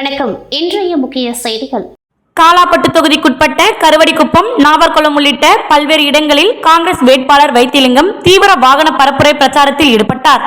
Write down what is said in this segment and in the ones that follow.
வணக்கம். இன்றைய முக்கிய செய்திகள். காலாப்பட்டு தொகுதிக்குட்பட்ட கருவடிக்குப்பம் நாவர்குளம் உள்ளிட்ட பல்வேறு இடங்களில் காங்கிரஸ் வேட்பாளர் வைத்திலிங்கம் தீவிர வாகன பரப்புரை பிரச்சாரத்தில் ஈடுபட்டார்.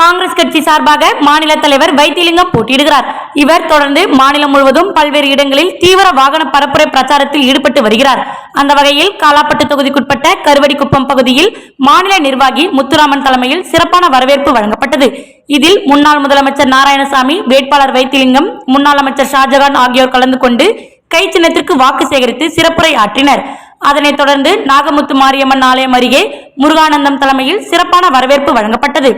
காங்கிரஸ் கட்சி சார்பாக மாநில தலைவர் வைத்திலிங்கம் போட்டியிடுகிறார். இவர் தொடர்ந்து மாநிலம் முழுவதும் பல்வேறு இடங்களில் தீவிர வாகன பரப்புரை பிரச்சாரத்தில் ஈடுபட்டு வருகிறார். அந்த வகையில் காலாப்பட்டு தொகுதிக்குட்பட்ட கருவடிக்குப்பம் பகுதியில் மாநில நிர்வாகி முத்துராமன் தலைமையில் சிறப்பான வரவேற்பு வழங்கப்பட்டது. இதில் முன்னாள் முதலமைச்சர் நாராயணசாமி வேட்பாளர் வைத்திலிங்கம் முன்னாள் அமைச்சர் ஷாஜகான் ஆகியோர் கலந்து கொண்டு கை சின்னத்திற்கு வாக்கு சேகரித்து சிறப்புரை ஆற்றினர். அதனைத் தொடர்ந்து நாகமுத்து மாரியம்மன் ஆலயம் அருகே முருகானந்தம் தலைமையில் சிறப்பான வரவேற்பு வழங்கப்பட்டது.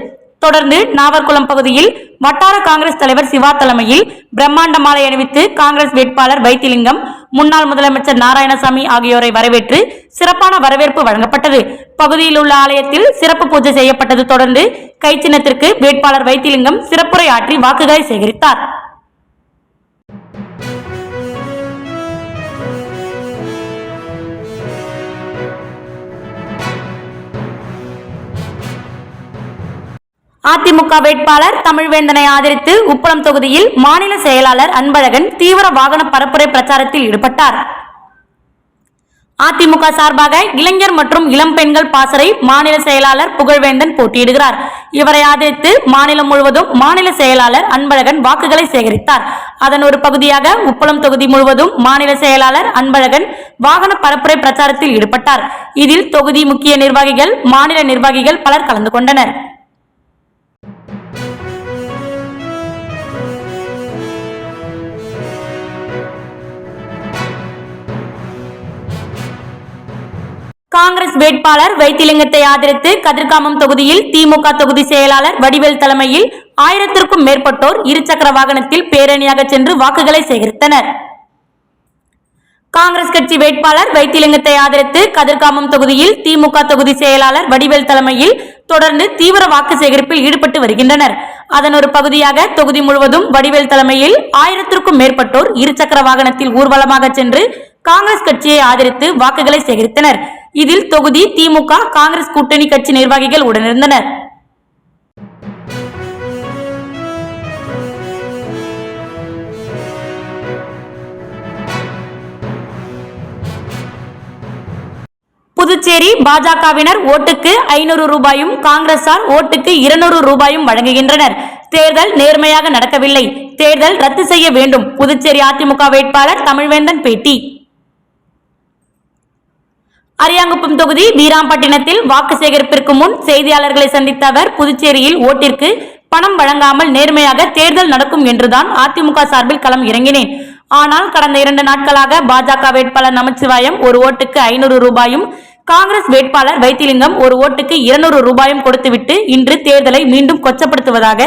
தொடர்ந்து நாவர்குளம் பகுதியில் வட்டார காங்கிரஸ் தலைவர் சிவா தலைமையில் பிரம்மாண்ட மாலை அணிவித்து காங்கிரஸ் வேட்பாளர் வைத்திலிங்கம் முன்னாள் முதலமைச்சர் நாராயணசாமி ஆகியோரை வரவேற்று சிறப்பான வரவேற்பு வழங்கப்பட்டது. பகுதியில் உள்ள ஆலயத்தில் சிறப்பு பூஜை செய்யப்பட்டது தொடர்ந்து கைச்சின்னத்திற்கு வேட்பாளர் வைத்திலிங்கம் சிறப்புரை ஆற்றி வாக்குகளை சேகரித்தார். அதிமுக வேட்பாளர் தமிழ்வேந்தனை ஆதரித்து உப்பளம் தொகுதியில் மாநில செயலாளர் அன்பழகன் தீவிர வாகன பரப்புரை பிரச்சாரத்தில் ஈடுபட்டார். அதிமுக சார்பாக இளைஞர் மற்றும் இளம் பெண்கள் பாசறை மாநில செயலாளர் புகழ்வேந்தன் போட்டியிடுகிறார். இவரை ஆதரித்து மாநிலம் முழுவதும் மாநில செயலாளர் அன்பழகன் வாக்குகளை சேகரித்தார். அதன் ஒரு பகுதியாக உப்பளம் தொகுதி முழுவதும் மாநில செயலாளர் அன்பழகன் வாகன பரப்புரை பிரச்சாரத்தில் ஈடுபட்டார். இதில் தொகுதி முக்கிய நிர்வாகிகள் மாநில நிர்வாகிகள் பலர் கலந்து கொண்டனர். காங்கிரஸ் வேட்பாளர் வைத்திலிங்கத்தை ஆதரித்து கதிர்காமம் தொகுதியில் திமுக தொகுதி செயலாளர் வடிவேல் தலைமையில் ஆயிரத்திற்கும் மேற்பட்டோர் இருசக்கர வாகனத்தில் பேரணியாக சென்று வாக்குகளை சேகரித்தனர். காங்கிரஸ் கட்சி வேட்பாளர் வைத்திலிங்கத்தை ஆதரித்து கதிர்காமம் தொகுதியில் திமுக தொகுதி செயலாளர் வடிவேல் தலைமையில் தொடர்ந்து தீவிர வாக்கு சேகரிப்பில் ஈடுபட்டு வருகின்றனர். அதன் ஒரு பகுதியாக தொகுதி முழுவதும் வடிவேல் தலைமையில் ஆயிரத்திற்கும் மேற்பட்டோர் இருசக்கர வாகனத்தில் ஊர்வலமாக சென்று காங்கிரஸ் கட்சியை ஆதரித்து வாக்குகளை சேகரித்தனர். இதில் தொகுதி திமுக காங்கிரஸ் கூட்டணி கட்சி நிர்வாகிகள் உடனிருந்தனர். புதுச்சேரி பாஜகவினர் ஓட்டுக்கு ஐநூறு ரூபாயும் காங்கிரசார் ஓட்டுக்கு இருநூறு ரூபாயும் வழங்குகின்றனர். தேர்தல் நேர்மையாக நடக்கவில்லை. தேர்தல் ரத்து செய்ய வேண்டும். புதுச்சேரி அதிமுக வேட்பாளர் தமிழ்வேந்தன் பேட்டி. அரியாங்குப்பம் தொகுதி வீராம்பட்டினத்தில் வாக்கு சேகரிப்பிற்கு முன் செய்தியாளர்களை சந்தித்த அவர் புதுச்சேரியில் ஓட்டிற்கு பணம் வழங்காமல் நேர்மையாக தேர்தல் நடக்கும் என்றுதான் அதிமுக சார்பில் களம் இறங்கினேன். ஆனால் கடந்த இரண்டு நாட்களாக பாஜக வேட்பாளர் நமச்சிவாயம் ஒரு ஓட்டுக்கு ஐநூறு ரூபாயும் காங்கிரஸ் வேட்பாளர் வைத்திலிங்கம் ஒரு ஓட்டுக்கு இருநூறு ரூபாயும் கொடுத்துவிட்டு இன்று தேர்தலை மீண்டும் கொச்சப்படுத்துவதாக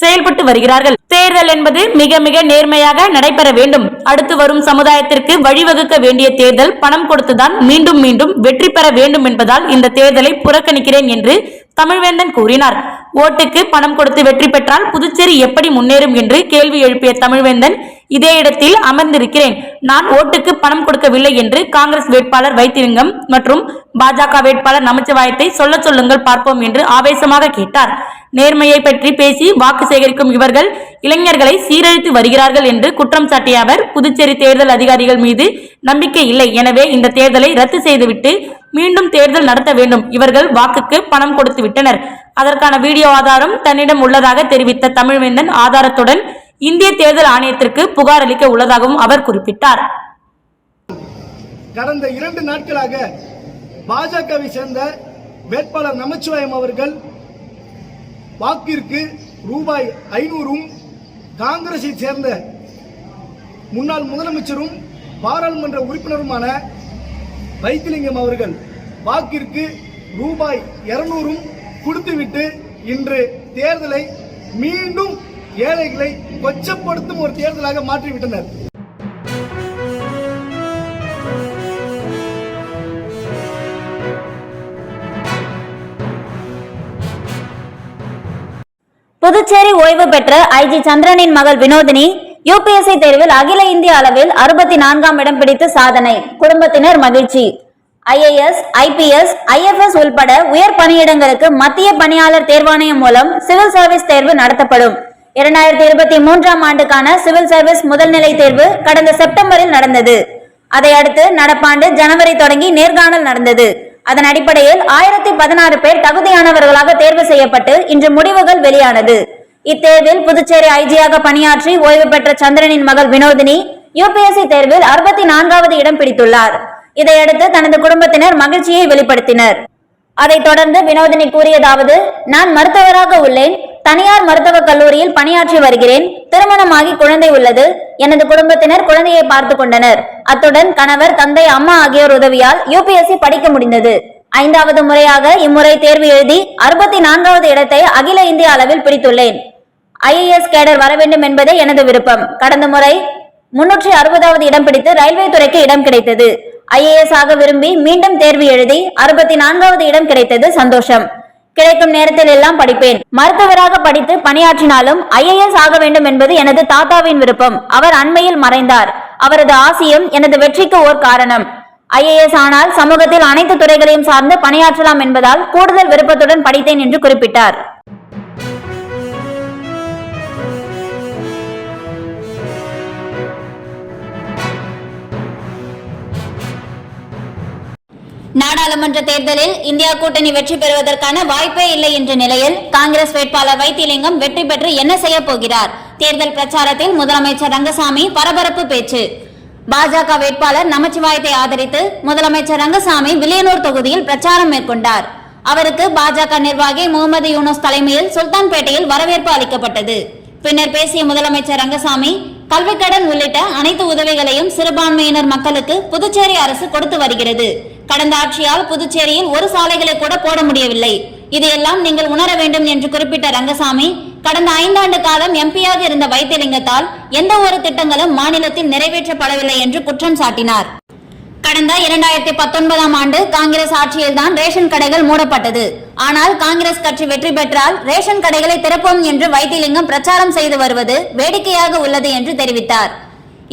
செயல்பட்டு வருகிறார்கள். தேர்தல் என்பது மிக மிக நேர்மையாக நடைபெற வேண்டும். அடுத்து வரும் சமுதாயத்திற்கு வழிவகுக்க வேண்டிய தேர்தல் பணம் கொடுத்துதான் மீண்டும் மீண்டும் வெற்றி பெற வேண்டும் என்பதால் இந்த தேர்தலை புறக்கணிக்கிறேன் என்று தமிழ்வேந்தன் கூறினார். ஓட்டுக்கு பணம் கொடுத்து வெற்றி பெற்றால் புதுச்சேரி எப்படி முன்னேறும் என்று கேள்வி எழுப்பிய தமிழ்வேந்தன் இதே இடத்தில் அமர்ந்திருக்கிறேன். நான் ஓட்டுக்கு பணம் கொடுக்கவில்லை என்று காங்கிரஸ் வேட்பாளர் வைத்திலிங்கம் மற்றும் பாஜக வேட்பாளர் நமச்சிவாயத்தை சொல்ல சொல்லுங்கள் பார்ப்போம் என்று ஆவேசமாக கேட்டார். நேர்மையை பற்றி பேசி வாக்கு சேகரிக்கும் இவர்கள் இளைஞர்களை சீரழித்து வருகிறார்கள் என்று குற்றம் சாட்டிய அவர் புதுச்சேரி தேர்தல் அதிகாரிகள் மீது நம்பிக்கை இல்லை. எனவே இந்த தேர்தலை ரத்து செய்துவிட்டு மீண்டும் தேர்தல் நடத்த வேண்டும். இவர்கள் வாக்குக்கு பணம் கொடுத்து விட்டனர். அதற்கான வீடியோ ஆதாரம் தன்னிடம் உள்ளதாக தெரிவித்த தமிழ்வேந்தன் ஆதாரத்துடன் இந்திய தேர்தல் ஆணையத்திற்கு புகார் அளிக்க உள்ளதாகவும் அவர் குறிப்பிட்டார். கடந்த இரண்டு நாட்களாக பாஜகவை சேர்ந்த வேட்பாளர் நமச்சிவாயம் அவர்கள் வாக்கிற்கு ரூபாய் ஐநூறும் காங்கிரஸை சேர்ந்த முன்னாள் முதலமைச்சரும் பாராளுமன்ற உறுப்பினருமான வைத்திலிங்கம் அவர்கள் வாக்கிற்கு ரூபாய் இருநூறும் கொடுத்துவிட்டு இன்று தேர்தலை மீண்டும் ஏழைகளை கொச்சப்படுத்தும் ஒரு தேர்தலாக மாற்றிவிட்டனர். புதுச்சேரி ஓய்வு பெற்ற ஐஜி சந்திரனின் மகள் வினோதினி யூபிஎஸ்சி தேர்வில் அகில இந்திய அளவில் அறுபத்தி நான்காம் இடம் பிடித்து சாதனை. குடும்பத்தினர் மகிழ்ச்சி. ஐஏஎஸ் ஐபிஎஸ் ஐஎஃப்எஸ் உள்பட உயர் பணியிடங்களுக்கு மத்திய பணியாளர் தேர்வாணையம் மூலம் சிவில் சர்வீஸ் தேர்வு நடத்தப்படும். இரண்டாயிரத்தி இருபத்தி மூன்றாம் ஆண்டுக்கான சிவில் சர்வீஸ் முதல்நிலை தேர்வு கடந்த செப்டம்பரில் நடந்தது. அதை அடுத்து நடப்பாண்டு ஜனவரி தொடங்கி நேர்காணல் நடந்தது. அதன் அடிப்படையில் ஆயிரத்தி பதினாறு பேர் தகுதியானவர்களாக தேர்வு செய்யப்பட்டு இன்று முடிவுகள் வெளியானது. இத்தேர்வில் புதுச்சேரி ஐஜியாக பணியாற்றி ஓய்வு பெற்ற சந்திரனின் மகள் வினோதினி யுபிஎஸ்சி தேர்வில் அறுபத்தி நான்காவது இடம் பிடித்துள்ளார். இதையடுத்து தனது குடும்பத்தினர் மகிழ்ச்சியை வெளிப்படுத்தினர். அதைத் தொடர்ந்து வினோதினி கூறியதாவது நான் மருத்துவராக உள்ளேன். தனியார் மருத்துவக் கல்லூரியில் பணியாற்றி வருகிறேன். திருமணமாகி குழந்தை உள்ளது. எனது குடும்பத்தினர் குழந்தையை பார்த்து கொண்டனர். அத்துடன் கணவர் தந்தை அம்மா ஆகியோர் உதவியால் யூபிஎஸ்சி படிக்க முடிந்தது. ஐந்தாவது முறையாக இம்முறை தேர்வு எழுதி அறுபத்தி நான்காவது இடத்தை அகில இந்திய அளவில் பிடித்துள்ளேன். ஐஏஎஸ் கேடர் வர வேண்டும் என்பதே எனது விருப்பம். கடந்த முறை முன்னூற்றி அறுபதாவது இடம் பிடித்து ரயில்வே துறைக்கு இடம் கிடைத்தது. ஐஏஎஸ் ஆக விரும்பி மீண்டும் தேர்வு எழுதி அறுபத்தி நான்காவது இடம் கிடைத்தது சந்தோஷம். கிடைக்கும் நேரத்தில் எல்லாம் படிப்பேன். மருத்துவராக படித்து பணியாற்றினாலும் ஐஏஎஸ் ஆக வேண்டும் என்பது எனது தாத்தாவின் விருப்பம். அவர் அண்மையில் மறைந்தார். அவரது ஆசியும் எனது வெற்றிக்கு ஓர் காரணம். ஐஏஎஸ் ஆனால் சமூகத்தில் அனைத்து துறைகளையும் சார்ந்து பணியாற்றலாம் என்பதால் கூடுதல் விருப்பத்துடன் படித்தேன் என்று குறிப்பிட்டார். நாடாளுமன்ற தேர்தலில் இந்தியா கூட்டணி வெற்றி பெறுவதற்கான வாய்ப்பே இல்லை என்ற நிலையில் காங்கிரஸ் வேட்பாளர் வைத்திலிங்கம் வெற்றி பெற்று என்ன செய்ய போகிறார்? தேர்தல் பிரச்சாரத்தில் முதலமைச்சர் ரங்கசாமி பரபரப்பு பேச்சு. பாஜக வேட்பாளர் நமச்சிவாயத்தை ஆதரித்து முதலமைச்சர் ரங்கசாமி வில்லியனூர் தொகுதியில் பிரச்சாரம் மேற்கொண்டார். அவருக்கு பாஜக நிர்வாகி முகமது யூனஸ் தலைமையில் சுல்தான்பேட்டையில் வரவேற்பு அளிக்கப்பட்டது. பின்னர் பேசிய முதலமைச்சர் ரங்கசாமி கல்விக்கடன் உள்ளிட்ட அனைத்து உதவிகளையும் சிறுபான்மையினர் மக்களுக்கு புதுச்சேரி அரசு கொடுத்து வருகிறது. கடந்த ஆட்சியால் புதுச்சேரியில் ஒரு சாலைகளை கூட போட முடியவில்லை. இதையெல்லாம் நீங்கள் உணர வேண்டும் என்று குறிப்பிட்ட ரங்கசாமி கடந்த ஐந்தாண்டு காலம் எம்பியாக இருந்த வைத்தியலிங்கத்தால் எந்த ஒரு திட்டங்களும் மாநிலத்தில் நிறைவேற்றப்படவில்லை என்று குற்றம் சாட்டினார். கடந்த இரண்டாயிரத்தி பத்தொன்பதாம் ஆண்டு காங்கிரஸ் ஆட்சியில்தான் ரேஷன் கடைகள் மூடப்பட்டது. ஆனால் காங்கிரஸ் கட்சி வெற்றி பெற்றால் ரேஷன் கடைகளை திறப்போம் என்று வைத்தியலிங்கம் பிரச்சாரம் செய்து வருவது வேடிக்கையாக உள்ளது என்று தெரிவித்தார்.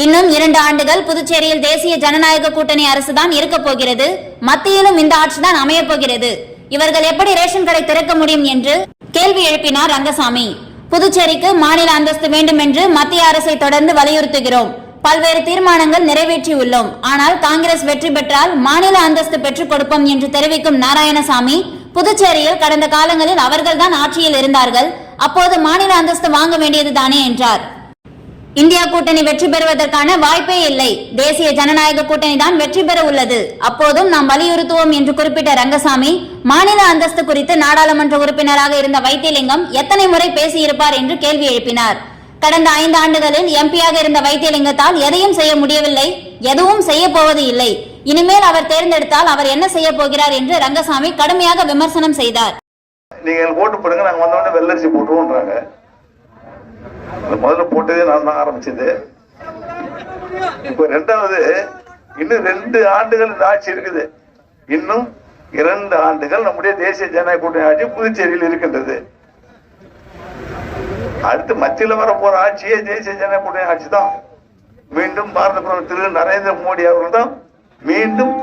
இன்னும் இரண்டு ஆண்டுகள் புதுச்சேரியில் தேசிய ஜனநாயக கூட்டணி அரசுதான் இருக்க போகிறது. மத்தியிலும் இந்த ஆட்சிதான் அமைய போகிறது. இவர்கள் எப்படி ரேஷன் கடை திறக்க முடியும் என்று கேள்வி எழுப்பினார் ரங்கசாமி. புதுச்சேரிக்கு மாநில அந்தஸ்து வேண்டும் என்று மத்திய அரசை தொடர்ந்து வலியுறுத்துகிறோம். பல்வேறு தீர்மானங்கள் நிறைவேற்றியுள்ளோம். ஆனால் காங்கிரஸ் வெற்றி பெற்றால் மாநில அந்தஸ்து பெற்றுக் கொடுப்போம் என்று தெரிவிக்கும் நாராயணசாமி புதுச்சேரியில் கடந்த காலங்களில் அவர்கள்தான் ஆட்சியில் இருந்தார்கள். அப்போது மாநில அந்தஸ்து வாங்க வேண்டியது தானே என்றார். இந்தியா கூட்டணி வெற்றி பெறுவதற்கான வாய்ப்பே இல்லை. தேசிய ஜனநாயக கூட்டணி தான் வெற்றி பெற உள்ளது. அப்போதும் நாம் வலியுறுத்துவோம் என்று குறிப்பிட்ட ரங்கசாமி மாநில அந்தஸ்து குறித்து நாடாளுமன்ற உறுப்பினராக இருந்த வைத்தியலிங்கம் எத்தனை முறை பேசியிருப்பார் என்று கேள்வி எழுப்பினார். கடந்த ஐந்து ஆண்டுகளில் எம்பியாக இருந்த வைத்தியலிங்கத்தால் எதையும் செய்ய முடியவில்லை எதுவும் செய்ய போவது இல்லை. இனிமேல் அவர் தேர்ந்தெடுத்தால் அவர் என்ன செய்ய போகிறார் என்று ரங்கசாமி கடுமையாக விமர்சனம் செய்தார். நீங்க ஓட்டு போடுங்க நாங்க வந்தோடனே வெள்ளரிசி போட்டுவோம்ன்றாங்க. முதல்ல போட்டதே நான் தான் ஆரம்பிச்சது. இப்போ ரெண்டாவது இன்னும் ரெண்டு ஆண்டுகள் இந்த ஆட்சி இருக்குது. இன்னும் இரண்டு ஆண்டுகள் நம்முடைய தேசிய ஜனநாயக கூட்டணி ஆட்சி புதுச்சேரியில் இருக்கின்றது. அடுத்து மத்தியில் வர போற ஆட்சியே தேசிய ஜனநாயக கூட்டணி ஆட்சி தான். மீண்டும் பாரத பிரதமர் திரு நரேந்திர மோடி அவர்கள் தான் மீண்டும்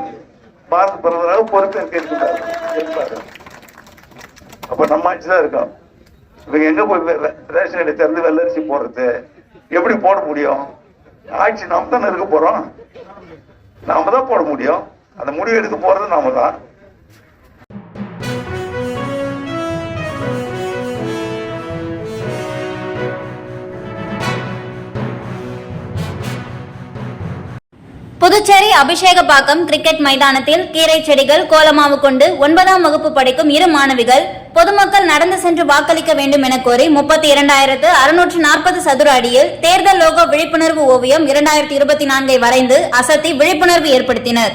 பாரத பிரதமராக பொறுப்பேற்க இருக்கிறார் அப்ப நம்ம ஆட்சி தான் இருக்கோம் இவங்க எங்க போய் ரேஷன் கடை திறந்து வெள்ளரிசி போடுறது? எப்படி போட முடியும்? ஆட்சி நாம் தானே இருக்க போறோம். நாம தான் போட முடியும். அந்த முடிவு எடுக்க போறது நாம தான். புதுச்சேரி அபிஷேகப்பாக்கம் கிரிக்கெட் மைதானத்தில் கீரை செடிகள் கோலமாவு கொண்டு ஒன்பதாம் வகுப்பு படிக்கும் இரு மாணவிகள் பொதுமக்கள் நடந்து சென்று வாக்களிக்க வேண்டும் என கோரி முப்பத்தி இரண்டாயிரத்து அறுநூற்று நாற்பது சதுர அடியில் தேர்தல் லோகோ விழிப்புணர்வு ஓவியம் இரண்டாயிரத்தி இருபத்தி நான்கை வரைந்து அசத்தி விழிப்புணர்வு ஏற்படுத்தினர்.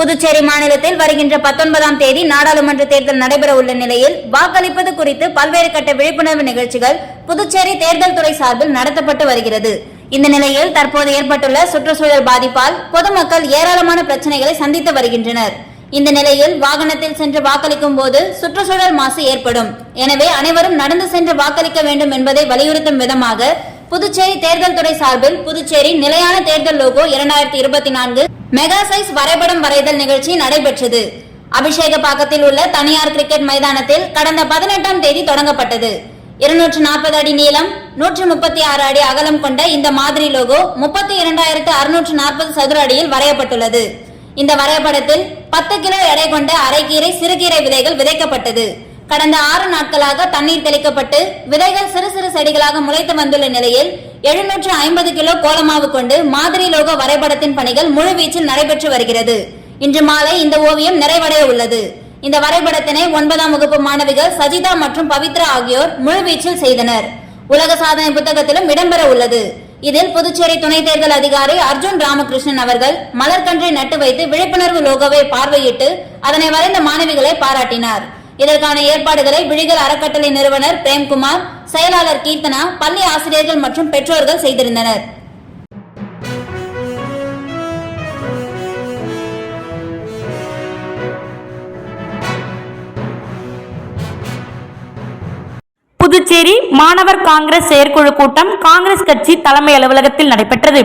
புதுச்சேரி மாநிலத்தில் வருகின்ற பத்தொன்பதாம் தேதி நாடாளுமன்ற தேர்தல் நடைபெற உள்ள நிலையில் வாக்களிப்பது குறித்து பல்வேறு கட்ட விழிப்புணர்வு நிகழ்ச்சிகள் புதுச்சேரி தேர்தல் துறை சார்பில் நடத்தப்பட்டு வருகிறது. இந்த நிலையில் தற்போது ஏற்பட்டுள்ள சுற்றுச்சூழல் பாதிப்பால் பொதுமக்கள் ஏராளமான பிரச்சனைகளை சந்தித்து வருகின்றனர். இந்த நிலையில் வாகனத்தில் சென்று வாக்களிக்கும் போது சுற்றுச்சூழல் மாசு ஏற்படும். எனவே அனைவரும் நடந்து சென்று வாக்களிக்க வேண்டும் என்பதை வலியுறுத்தும் விதமாக புதுச்சேரி தேர்தல் துறை சார்பில் புதுச்சேரி நிலையான தேர்தல் லோகோ இரண்டாயிரத்தி இருபத்தி நான்கு மெகா சைஸ் வரைபடம் வரைதல் நிகழ்ச்சி நடைபெற்றது. அபிஷேகப்பாக்கத்தில் உள்ள தனியார் கிரிக்கெட் மைதானத்தில் கடந்த பதினெட்டாம் தேதி தொடங்கப்பட்டது. இருநூற்று நாற்பது அடி நீளம் நூற்று முப்பத்தி ஆறு அடி அகலம் கொண்ட இந்த மாதிரி லோகோ முப்பத்தி இரண்டாயிரத்து அறுநூற்று நாற்பது சதுர அடியில் வரையப்பட்டுள்ளது. இந்த வரைபடத்தில் பத்து கிலோ எடை கொண்ட அரைக்கீரை சிறுகீரை விதைகள் விதைக்கப்பட்டது. கடந்த ஆறு நாட்களாக தண்ணீர் தெளிக்கப்பட்டு விதைகள் சிறு சிறு செடிகளாக முளைத்து வந்துள்ள நிலையில் எழுநூற்று ஐம்பது கிலோ கோலமாவு கொண்டு மாதிரி லோகோ வரைபடத்தின் பணிகள் முழுவீச்சில் நடைபெற்று வருகிறது. இன்று மாலை இந்த ஓவியம் நிறைவடைய உள்ளது. இந்த வரைபடத்தினை ஒன்பதாம் வகுப்பு மாணவிகள் சஜிதா மற்றும் பவித்ரா ஆகியோர் முழுவீச்சில் செய்தனர். உலக சாதனை புத்தகத்திலும் இடம்பெற உள்ளது. இதில் புதுச்சேரி துணை தேர்தல் அதிகாரி அர்ஜுன் ராமகிருஷ்ணன் அவர்கள் மலர்கன்றை நட்டு வைத்து விழிப்புணர்வு லோகோவை பார்வையிட்டு அதனை வரைந்த மாணவிகளை பாராட்டினார். இதற்கான ஏற்பாடுகளை விழிகள் அறக்கட்டளை நிறுவனர் பிரேம்குமார் செயலாளர் கீர்த்தனா பள்ளி ஆசிரியர்கள் மற்றும் பெற்றோர்கள் செய்திருந்தனர். புதுச்சேரி மாணவர் காங்கிரஸ் செயற்குழு கூட்டம் காங்கிரஸ் கட்சி தலைமை அலுவலகத்தில் நடைபெற்றது.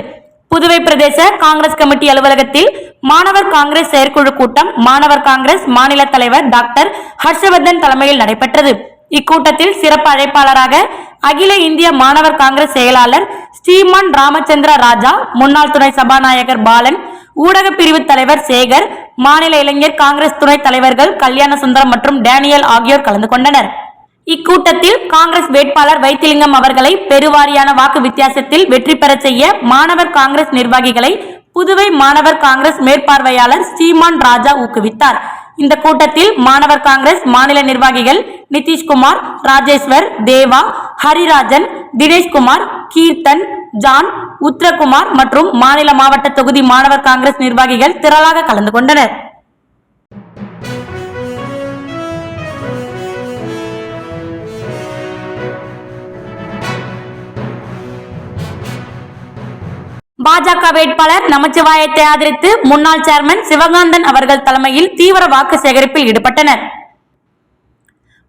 புதுவை பிரதேச காங்கிரஸ் கமிட்டி அலுவலகத்தில் மாணவர் காங்கிரஸ் செயற்குழு கூட்டம் மாணவர் காங்கிரஸ் மாநில தலைவர் டாக்டர் ஹர்ஷவர்தன் தலைமையில் நடைபெற்றது. இக்கூட்டத்தில் சிறப்பு அழைப்பாளராக அகில இந்திய மாணவர் காங்கிரஸ் செயலாளர் ஸ்ரீமான் ராமச்சந்திர ராஜா முன்னாள் துணை சபாநாயகர் பாலன் ஊடக பிரிவு தலைவர் சேகர் மாநில இளைஞர் காங்கிரஸ் துணைத் தலைவர்கள் கல்யாண சுந்தரம் மற்றும் டேனியல் ஆகியோர் கலந்து கொண்டனர். இக்கூட்டத்தில் காங்கிரஸ் வேட்பாளர் வைத்திலிங்கம் அவர்களை பெருவாரியான வாக்கு வித்தியாசத்தில் வெற்றி பெறச் செய்ய மாணவர் காங்கிரஸ் நிர்வாகிகளை புதுவை மாணவர் காங்கிரஸ் மேற்பார்வையாளர் சீமான் ராஜா ஊக்குவித்தார். இந்த கூட்டத்தில் மாணவர் காங்கிரஸ் மாநில நிர்வாகிகள் நிதிஷ்குமார் ராஜேஸ்வர் தேவா ஹரிராஜன் தினேஷ்குமார் கீர்த்தன் ஜான் உத்ரகுமார் மற்றும் மாநில மாவட்ட தொகுதி மாணவர் காங்கிரஸ் நிர்வாகிகள் திரளாக கலந்து கொண்டனர். பாஜக வேட்பாளர் நமச்சிவாயத்தை ஆதரித்து முன்னாள் சேர்மன் சிவகாந்தன் அவர்கள் தலைமையில் தீவிர வாக்கு சேகரிப்பில் ஈடுபட்டனர்.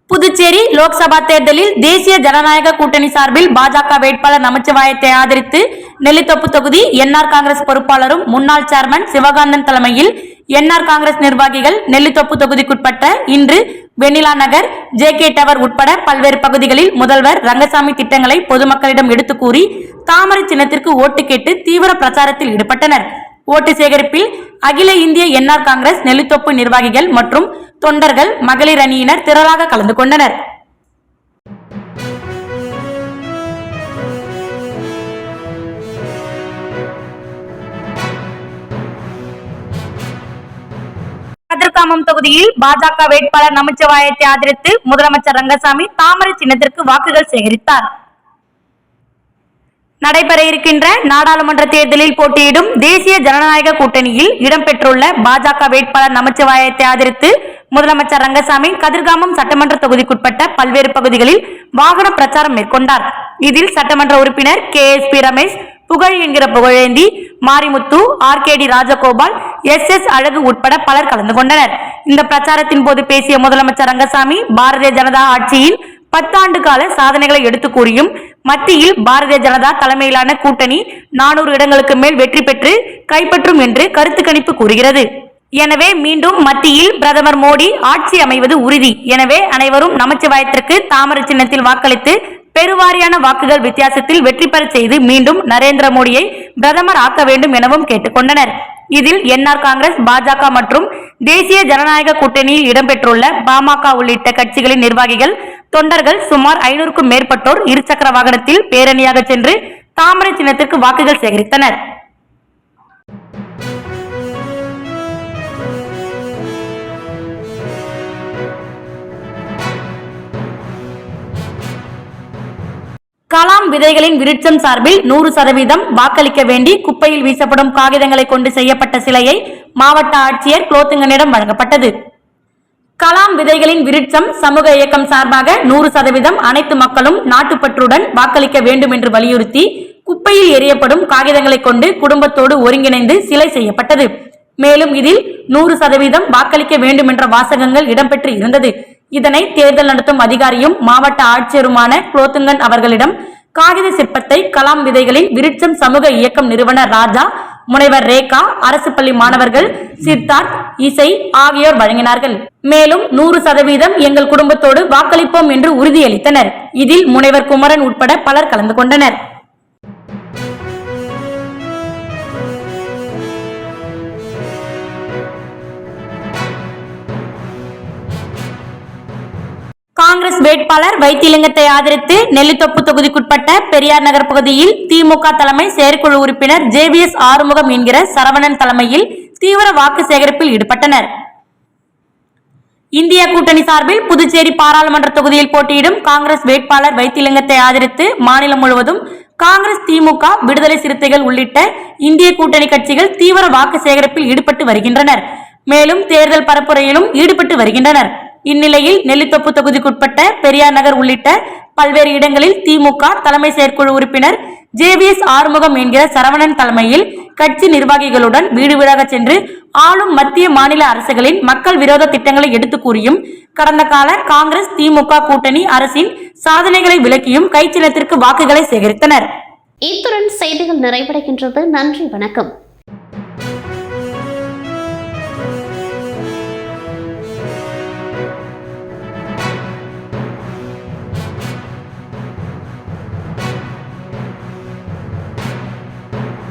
புதுச்சேரி லோக்சபா தேர்தலில் தேசிய ஜனநாயக கூட்டணி சார்பில் பாஜக வேட்பாளர் நமச்சிவாயத்தை ஆதரித்து நெல்லித்தொப்பு தொகுதி என்ஆர் காங்கிரஸ் பொறுப்பாளரும் முன்னாள் சேர்மன் சிவகாந்தன் தலைமையில் என்ஆர் காங்கிரஸ் நிர்வாகிகள் நெல்லித்தொப்பு தொகுதிக்குட்பட்ட இன்று Vennila Nagar J K tower உட்பட பல்வேறு பகுதிகளில் முதல்வர் ரங்கசாமி திட்டங்களை பொதுமக்களிடம் எடுத்துக் கூறி தாமரை சின்னத்திற்கு ஓட்டு கேட்டு தீவிர பிரச்சாரத்தில் ஈடுபட்டனர். ஓட்டு சேகரிப்பில் அகில இந்திய என்ஆர் காங்கிரஸ் நெல்லித்தோப்பு நிர்வாகிகள் மற்றும் தொண்டர்கள் மகளிர் அணியினர் திரளாக கலந்து கொண்டனர். கதிர்காமம் தொகுதியில் பாஜக வேட்பாளர் நமச்சிவாயத்தை ஆதரித்து முதலமைச்சர் ரங்கசாமி தாமரை சின்னத்திற்கு வாக்குகள் சேகரித்தார். நடைபெற இருக்கின்ற நாடாளுமன்ற தேர்தலில் போட்டியிடும் தேசிய ஜனநாயக கூட்டணியில் இடம்பெற்றுள்ள பாஜக வேட்பாளர் நமச்சிவாயத்தை ஆதரித்து முதலமைச்சர் ரங்கசாமி கதிர்காமம் சட்டமன்ற தொகுதிக்குட்பட்ட பல்வேறு பகுதிகளில் வாகன பிரச்சாரம் மேற்கொண்டார். இதில் சட்டமன்ற உறுப்பினர் K S B Ramesh Pugazh என்கிற Pugazhendhi Marimuthu R K T Rajagopal S S Azhagu உட்பட பலர் கலந்து கொண்டனர். இந்த பிரச்சாரத்தின் போது பேசிய முதலமைச்சர் ரங்கசாமி பாரதிய ஜனதா ஆட்சியில் பத்தாண்டு கால சாதனைகளை எடுத்து கூறியும் மத்தியில் பாரதிய ஜனதா தலைமையிலான கூட்டணி நானூறு இடங்களுக்கு மேல் வெற்றி பெற்று கைப்பற்றும் என்று கருத்து கணிப்பு கூறுகிறது. எனவே மீண்டும் மத்தியில் பிரதமர் மோடி ஆட்சி அமைவது உறுதி. எனவே அனைவரும் நமச்சிவாயத்திற்கு தாமரை சின்னத்தில் வாக்களித்து பெருவாரியான வாக்குகள் வித்தியாசத்தில் வெற்றி பெறச் செய்து மீண்டும் நரேந்திர மோடியை பிரதமர் ஆக்க வேண்டும் எனவும் கேட்டுக்கொண்டனர் இதில் என்ஆர் காங்கிரஸ் பாஜக மற்றும் தேசிய ஜனநாயக கூட்டணியில் இடம்பெற்றுள்ள பாமக உள்ளிட்ட கட்சிகளின் நிர்வாகிகள் தொண்டர்கள் சுமார் ஐநூறுக்கும் மேற்பட்டோர் இருசக்கர வாகனத்தில் பேரணியாக சென்று தாமரை சின்னத்திற்கு வாக்குகள் சேகரித்தனர். கலாம் விதைகளின் விருட்சம் சார்பில் நூறு சதவீதம் வாக்களிக்க வேண்டி குப்பையில் வீசப்படும் காகிதங்களை கொண்டு செய்யப்பட்ட சிலையை மாவட்ட ஆட்சியர் குலோத்துங்கனிடம் வழங்கப்பட்டது. கலாம் விதைகளின் விருட்சம் சமூக இயக்கம் சார்பாக நூறு சதவீதம் அனைத்து மக்களும் நாட்டுப்பற்றுடன் வாக்களிக்க வேண்டும் என்று வலியுறுத்தி குப்பையில் எரியப்படும் காகிதங்களை கொண்டு குடும்பத்தோடு ஒருங்கிணைந்து சிலை செய்யப்பட்டது. மேலும் இதில் நூறு சதவீதம் வாக்களிக்க வேண்டும் என்ற வாசகங்கள் இடம்பெற்று இருந்தது. இதனை தேர்தல் நடத்தும் அதிகாரியும் மாவட்ட ஆட்சியருமான குலோத்துங்கன் அவர்களிடம் காகித சிற்பத்தை கலாம் விதைகளின் விருட்சம் சமூக இயக்கம் நிறுவனர் ராஜா முனைவர் ரேகா அரசு பள்ளி மாணவர்கள் சித்தார்த் இசை ஆகியோர் வழங்கினார்கள். மேலும் நூறு சதவீதம் எங்கள் குடும்பத்தோடு வாக்களிப்போம் என்று உறுதியளித்தனர். இதில் முனைவர் குமரன் உட்பட பலர் கலந்து கொண்டனர். காங்கிரஸ் வேட்பாளர் வைத்திலிங்கத்தை ஆதரித்து நெல்லித்தொப்பு தொகுதிக்குட்பட்ட பெரியார் நகர் பகுதியில் திமுக தலைமை செயற்குழு உறுப்பினர் ஜேபிஎஸ் ஆறுமுகம் என்கிற சரவணன் தலைமையில் தீவிர வாக்கு சேகரிப்பில் ஈடுபட்டனர். இந்திய கூட்டணி சார்பில் புதுச்சேரி பாராளுமன்ற தொகுதியில் போட்டியிடும் காங்கிரஸ் வேட்பாளர் வைத்திலிங்கத்தை ஆதரித்து மாநிலம் முழுவதும் காங்கிரஸ் திமுக விடுதலை சிறுத்தைகள் உள்ளிட்ட இந்திய கூட்டணி கட்சிகள் தீவிர வாக்கு சேகரிப்பில் ஈடுபட்டு வருகின்றனர். மேலும் தேர்தல் பரப்புரையிலும் ஈடுபட்டு வருகின்றனர். இந்நிலையில் நெல்லித்தோப்பு தொகுதிக்குட்பட்ட பெரியார் நகர் உள்ளிட்ட பல்வேறு இடங்களில் திமுக தலைமை செயற்குழு உறுப்பினர் ஜேவிஎஸ் ஆறுமுகம் என்கிற சரவணன் தலைமையில் கட்சி நிர்வாகிகளுடன் வீடு வீடாக சென்று ஆளும் மத்திய மாநில அரசுகளின் மக்கள் விரோத திட்டங்களை எடுத்துக் கூறியும் கடந்த கால காங்கிரஸ் திமுக கூட்டணி அரசின் சாதனைகளை விளக்கியும் கைச்சின்னத்திற்கு வாக்குகளை சேகரித்தனர். இத்துடன் செய்திகள் நிறைவடைகின்றது. நன்றி வணக்கம்.